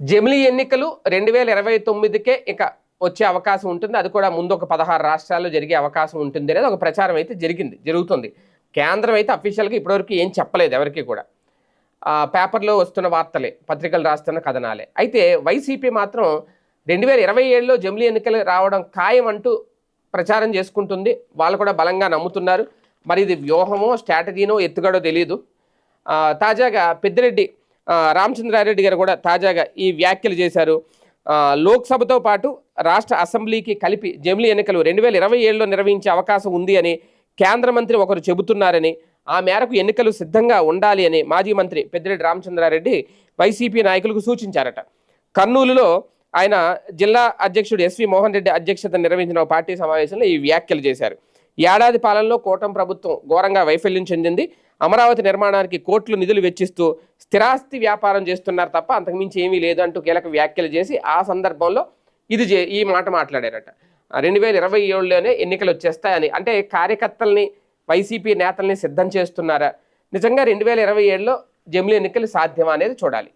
జమిలీ ఎన్నికలు రెండు వేల ఇరవై తొమ్మిదికే ఇక వచ్చే అవకాశం ఉంటుంది. అది కూడా ముందు ఒక పదహారు రాష్ట్రాల్లో జరిగే అవకాశం ఉంటుంది అనేది ఒక ప్రచారం అయితే జరిగింది జరుగుతుంది. కేంద్రం అయితే అఫీషియల్గా ఇప్పటివరకు ఏం చెప్పలేదు ఎవరికి కూడా. పేపర్లో వస్తున్న వార్తలే పత్రికలు రాస్తున్న కథనాలే. అయితే వైసీపీ మాత్రం రెండు వేల ఇరవై ఏడులో జమిలీ ఎన్నికలు రావడం ఖాయం అంటూ ప్రచారం చేసుకుంటుంది. వాళ్ళు కూడా బలంగా నమ్ముతున్నారు. మరి ఇది వ్యూహమో స్ట్రాటజీనో ఎత్తుగడో తెలియదు తాజాగా పెద్దిరెడ్డి రామచంద్రారెడ్డి గారు కూడా తాజాగా ఈ వ్యాఖ్యలు చేశారు. లోక్సభతో పాటు రాష్ట్ర అసెంబ్లీకి కలిపి జమిలీ ఎన్నికలు రెండు వేల ఇరవై ఏడులో నిర్వహించే అవకాశం ఉంది అని కేంద్ర మంత్రి ఒకరు చెబుతున్నారని ఆ మేరకు ఎన్నికలు సిద్ధంగా ఉండాలి అని మాజీ మంత్రి పెద్దిరెడ్డి రామచంద్రారెడ్డి వైసీపీ నాయకులకు సూచించారట. కర్నూలులో ఆయన జిల్లా అధ్యక్షుడు ఎస్వి మోహన్ రెడ్డి అధ్యక్షత నిర్వహించిన పార్టీ సమావేశంలో ఈ వ్యాఖ్యలు చేశారు. ఏడాది పాలనలో కూటమి ప్రభుత్వం ఘోరంగా వైఫల్యం చెందింది. అమరావతి నిర్మాణానికి కోట్లు నిధులు వెచ్చిస్తూ స్థిరాస్తి వ్యాపారం చేస్తున్నారు తప్ప అంతకుమించి ఏమీ లేదు అంటూ కీలక వ్యాఖ్యలు చేసి ఆ సందర్భంలో ఇది ఈ మాట మాట్లాడారట. రెండు వేల ఇరవై ఏడులోనే ఎన్నికలు వచ్చేస్తాయని అంటే కార్యకర్తల్ని వైసీపీ నేతల్ని సిద్ధం చేస్తున్నారా? నిజంగా రెండు వేల ఇరవై ఏడులో జమిలీ ఎన్నికలు సాధ్యమా అనేది చూడాలి.